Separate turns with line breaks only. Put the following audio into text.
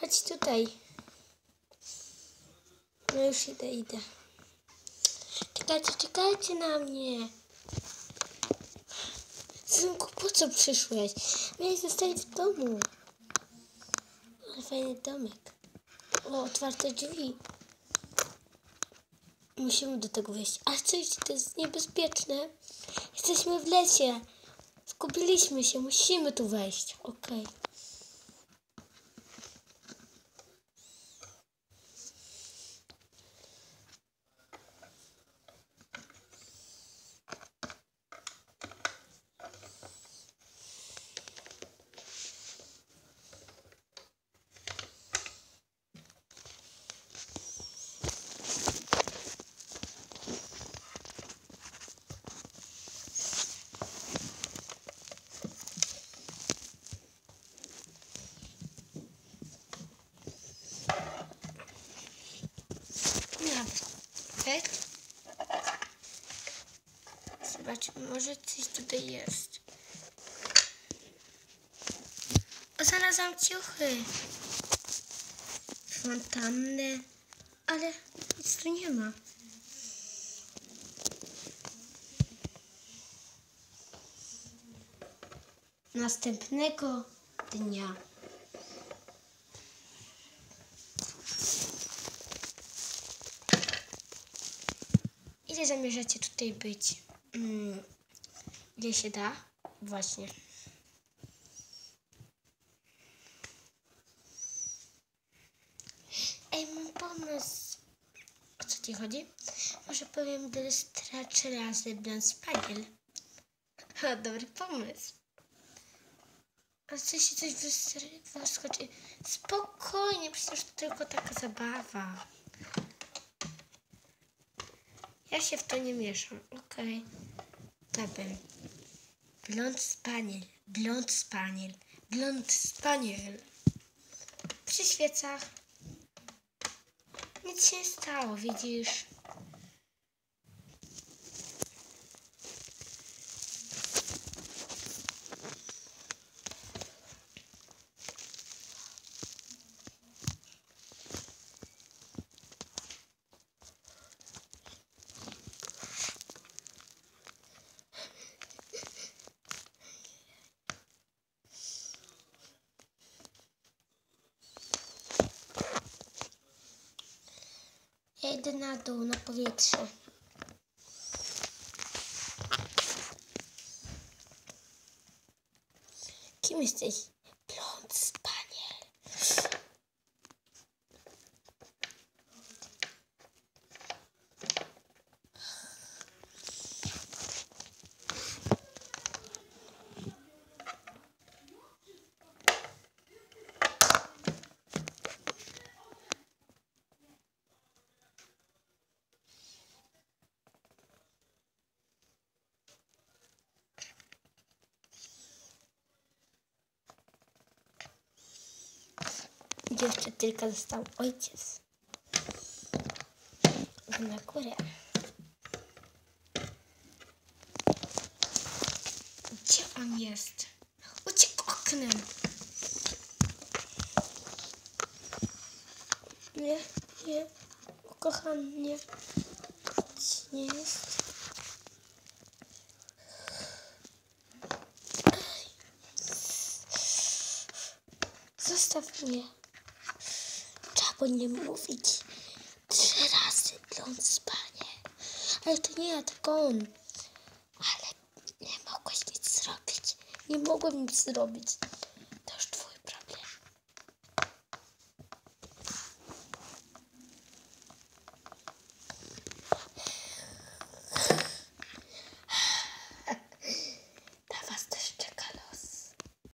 Chodź tutaj. No już idę, idę. Czekajcie, czekajcie na mnie. Synku, po co przyszłeś? Miałeś zostać w domu. Ale fajny domek. O, otwarte drzwi. Musimy do tego wejść. A co jeśli to jest niebezpieczne? Jesteśmy w lesie. Zgubiliśmy się. Musimy tu wejść. Okej. Nawet. Zobaczmy, może coś tutaj jest. O, znalazłam ciuchy. Fontannę. Ale nic tu nie ma. Następnego dnia. Ile zamierzacie tutaj być? Mm, ile się da? Właśnie. Ej, mam pomysł. O co ci chodzi? Może powiem Dylstra trzy razy Blanc Spaniel. Ha, dobry pomysł. A co się coś wyskoczy? Spokojnie, przecież to tylko taka zabawa. Ja się w to nie mieszam, okej. Dobra. Blond spaniel, blond spaniel, blond spaniel. Przy świecach. Nic się nie stało, widzisz? Ja idę na dół, na powietrze. Kim jesteś? Blond spaniel. Jeszcze tylko został ojciec. Na górę. Gdzie on jest? Uciekł oknem. Nie, nie. Kochany, nie. Nic nie jest. Zostaw mnie. Po nie mówić. Trzy razy blond spanie. Ale to nie ja, tylko on. Ale nie mogłeś nic zrobić. Nie mogłem nic zrobić.